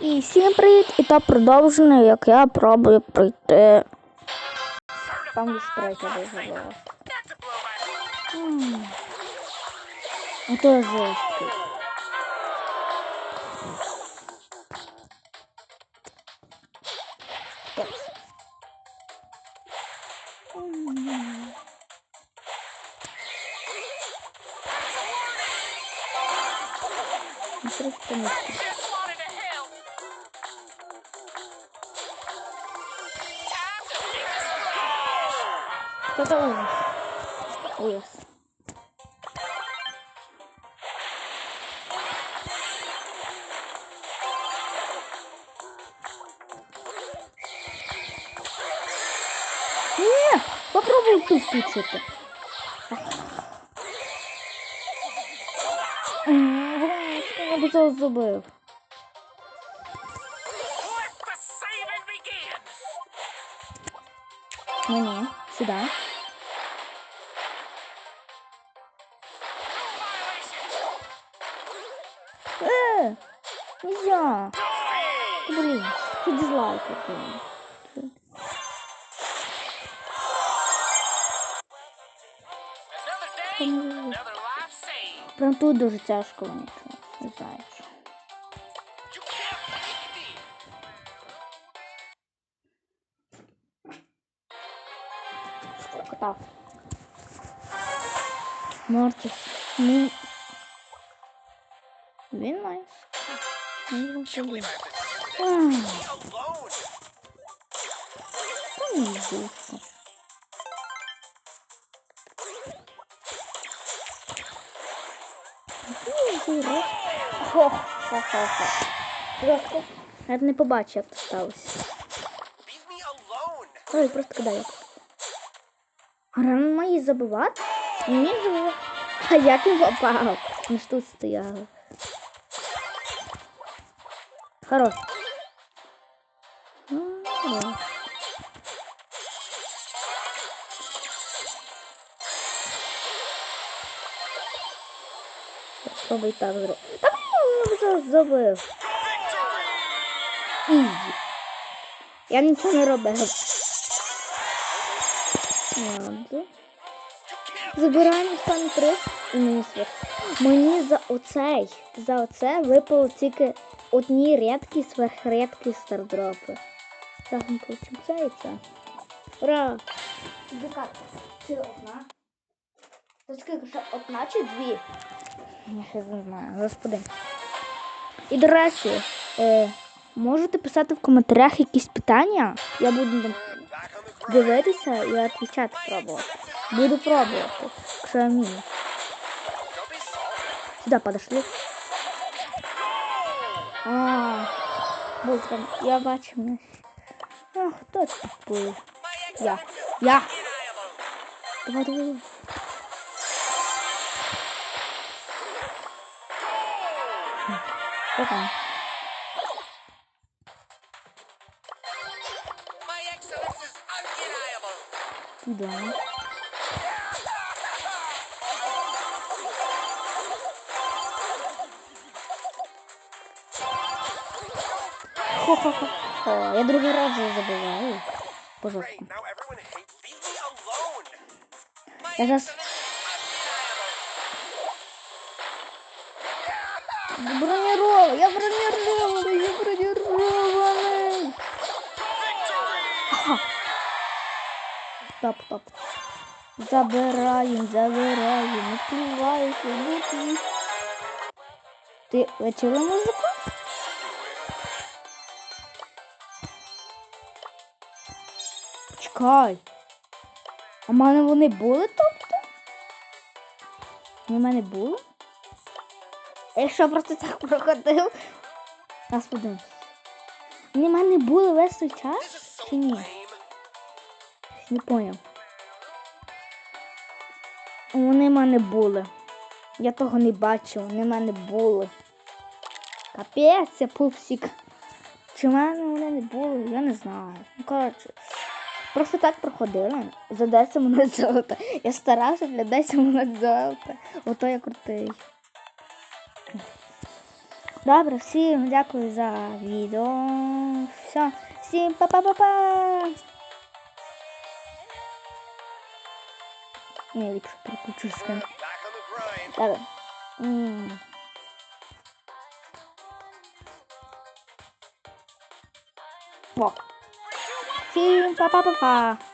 І всім привіт! І та продовження, як я пробую пройти. Там десь третя вижила. Not to blow my Кто-то ужас. Ужас. Не, попробуй тут включити. М, Блин, я би це зробив. Нельзя. Блин, ты дизлайк saved. Прям тут дуже тяжко це. Не знаю. так? Мортис. Ну. Він. Він Can't believe I have to do this. Ах, Me alone. та не. Просто. Я б не побачив, як це сталося. Ой, просто кидаю. Гран має забивати? Ні, забивати. А як він попав? Ми ж тут стояли. Хорош. Спробуй так зробити. Та він забив. Я нічого не робив. Ладно. Забираємо стан 3 і мені. Мені за оцей, за оце випало тільки одні рідкі сверхрідкі стардропи. Так, ми получимо це і це. Ура! Яка? Чи одна? Це скільки ще одна чи дві? Я ще не знаю, господи. І до речі, е, можете писати в коментарях якісь питання. Я буду дивитися і відповідати пробувати. Буду пробувати, якщо я вмію. Don't be salty. Сюда подошли. А, быстро. Я бачу. мене. А, хто це був? My Я. excellence is Я. undeniable. Давай, давай. Що там? Хо-хо-хо. Я другий раз вже забуваю. По Great. жорстку. Now everyone hates. Leave me alone. My Я зараз excellence is undeniable. Бронированный, я бронированный, я бронированный. Ага. Стоп, стоп. Забираем, забираем, не плевайся, не плюй. Ти ви Чекай. А в мене вони були тобто? Вони в мене були? Я що просто так проходив? Нас подивимось. Вони в мене були весь той час? Чи ні? Не поняв. Вони в мене були. Я того не бачив, вони в мене були. Капець, це пупсик. Чи в мене вони не були, я не знаю. Ну, коротше. Просто так проходила. За 10 минут золота. Я старався для 10 минут золота. Ото я крутий. Добре, всім дякую за відео. Все, всім па-па-па-па. Не ліпше переключу скин. Back on the grind. Добре. М. О. Всім па-па-па-па.